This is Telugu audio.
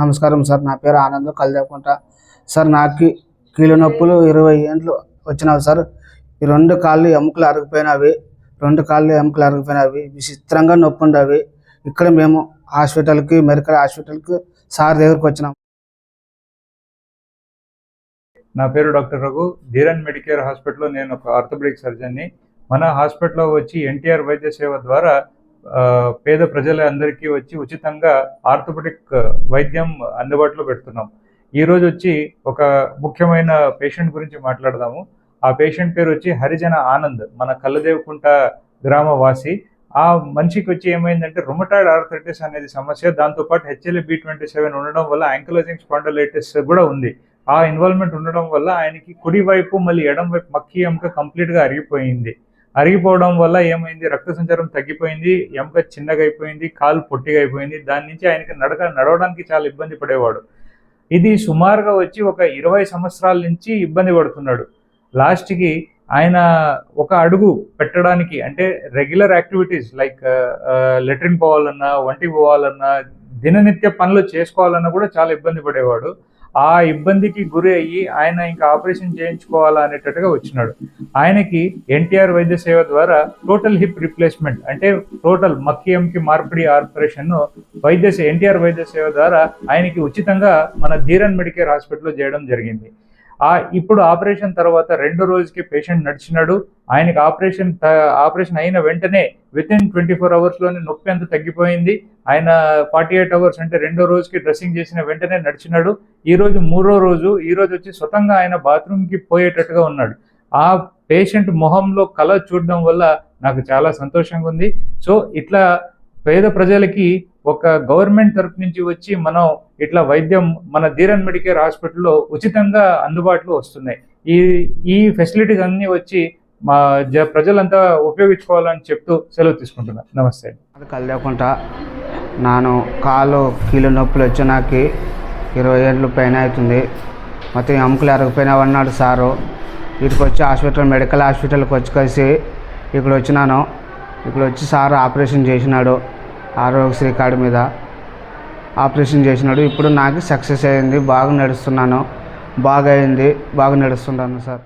నమస్కారం సార్. నా పేరు ఆనంద్ కలదేకుంట సార్ నాకు కీళ్ళ నొప్పులు ఇరవై ఏండ్లు వచ్చినావు సార్. ఈ రెండు కాళ్ళు ఎముకలు అరిగిపోయినవి. రెండు కాళ్ళు ఎముకలు అరిగిపోయినవి. విచిత్రంగా నొప్పి ఉండవి. ఇక్కడ మేము హాస్పిటల్కి మెడికల్ హాస్పిటల్కి సార్ దగ్గరికి వచ్చినాం. నా పేరు డాక్టర్ రఘు. ధీరన్ మెడికేర్ హాస్పిటల్లో నేను ఒక ఆర్థోపెడిక్ సర్జన్ని. మన హాస్పిటల్లో వచ్చి ఎన్టీఆర్ వైద్య సేవ ద్వారా పేద ప్రజలందరికీ వచ్చి ఉచితంగా ఆర్థోపెటిక్ వైద్యం అందుబాటులో పెడుతున్నాం. ఈరోజు వచ్చి ఒక ముఖ్యమైన పేషెంట్ గురించి మాట్లాడదాము. ఆ పేషెంట్ పేరు వచ్చి హరిజన ఆనంద్ మన కల్లదేవకుంట గ్రామవాసి. ఆ మనిషికి వచ్చి ఏమైందంటే రొమటాయిడ్ ఆర్థరైటిస్ అనేది సమస్య. దాంతోపాటు హెచ్ఎల్ఏ బి ట్వంటీ సెవెన్ ఉండడం వల్ల యాంకలోజింగ్ స్పాండలైటిస్ కూడా ఉంది. ఆ ఇన్వాల్వ్మెంట్ ఉండడం వల్ల ఆయనకి కుడి వైపు మళ్ళీ ఎడం వైపు మక్కి ఎముక కంప్లీట్గా అరిగిపోయింది. అరిగిపోవడం వల్ల ఏమైంది? రక్త సంచారం తగ్గిపోయింది ఎముక చిన్నగా అయిపోయింది కాలు పొట్టిగా అయిపోయింది. దాని నుంచి ఆయనకి నడక నడవడానికి చాలా ఇబ్బంది పడేవాడు. ఇది సుమారుగా వచ్చి ఒక ఇరవై సంవత్సరాల నుంచి ఇబ్బంది పడుతున్నాడు. లాస్ట్కి ఆయన ఒక అడుగు పెట్టడానికి అంటే రెగ్యులర్ యాక్టివిటీస్ లైక్ లెట్రిన్ పోవాలన్నా వంటికి పోవాలన్నా దిననిత్య పనులు చేసుకోవాలన్నా కూడా చాలా ఇబ్బంది పడేవాడు. ఆ ఇబ్బందికి గురి అయ్యి ఆయన ఇంకా ఆపరేషన్ చేయించుకోవాలా అనేటట్టుగా వచ్చినాడు. ఆయనకి ఎన్టీఆర్ వైద్య సేవ ద్వారా టోటల్ హిప్ రిప్లేస్మెంట్ అంటే టోటల్ మక్కియంకి మార్పిడి ఆపరేషన్ వైద్య ఎన్టీఆర్ వైద్య సేవ ద్వారా ఆయనకి ఉచితంగా మన ధీరన్ మెడికేర్ హాస్పిటల్లో చేయడం జరిగింది. ఆ ఇప్పుడు ఆపరేషన్ తర్వాత రెండు రోజుకి పేషెంట్ నడిచినాడు. ఆయనకి ఆపరేషన్ ఆపరేషన్ అయిన వెంటనే విత్ ఇన్ ట్వంటీ ఫోర్ అవర్స్లోనే నొప్పి అంత తగ్గిపోయింది. ఆయన ఫార్టీ ఎయిట్ అవర్స్ అంటే రెండో రోజుకి డ్రెస్సింగ్ చేసిన వెంటనే నడిచినాడు. ఈ రోజు మూడో రోజు ఈ రోజు వచ్చి స్వతంగా ఆయన బాత్రూమ్కి పోయేటట్టుగా ఉన్నాడు. ఆ పేషెంట్ మొహంలో కళ చూడడం వల్ల నాకు చాలా సంతోషంగా ఉంది. సో ఇట్లా పేద ప్రజలకి ఒక గవర్నమెంట్ తరపు నుంచి వచ్చి మనం ఇట్లా వైద్యం మన ధీరన్ మెడికేర్ హాస్పిటల్లో ఉచితంగా అందుబాటులో వస్తున్నాయి. ఈ ఈ ఫెసిలిటీస్ అన్నీ వచ్చి మా జ ప్రజలంతా ఉపయోగించుకోవాలని చెప్తూ సెలవు తీసుకుంటున్నాను నమస్తే. అది నాను కాలు కీళ్ళు నొప్పులు వచ్చి నాకు ఇరవై ఏళ్ళు పైన అవుతుంది. మొత్తం ఎముకలు అరిగిపోయినావు అన్నాడు సారు. వీటికి వచ్చి హాస్పిటల్ మెడికల్ హాస్పిటల్కి వచ్చి కలిసి ఇక్కడ వచ్చినాను. ఇక్కడ వచ్చి సార్ ఆపరేషన్ చేసినాడు. ఆరోగ్యశ్రీ కార్డు మీద ఆపరేషన్ చేసినాడు. ఇప్పుడు నాకు సక్సెస్ అయింది. బాగా నడుస్తున్నాను. బాగా అయింది బాగా నడుస్తున్నాను సార్.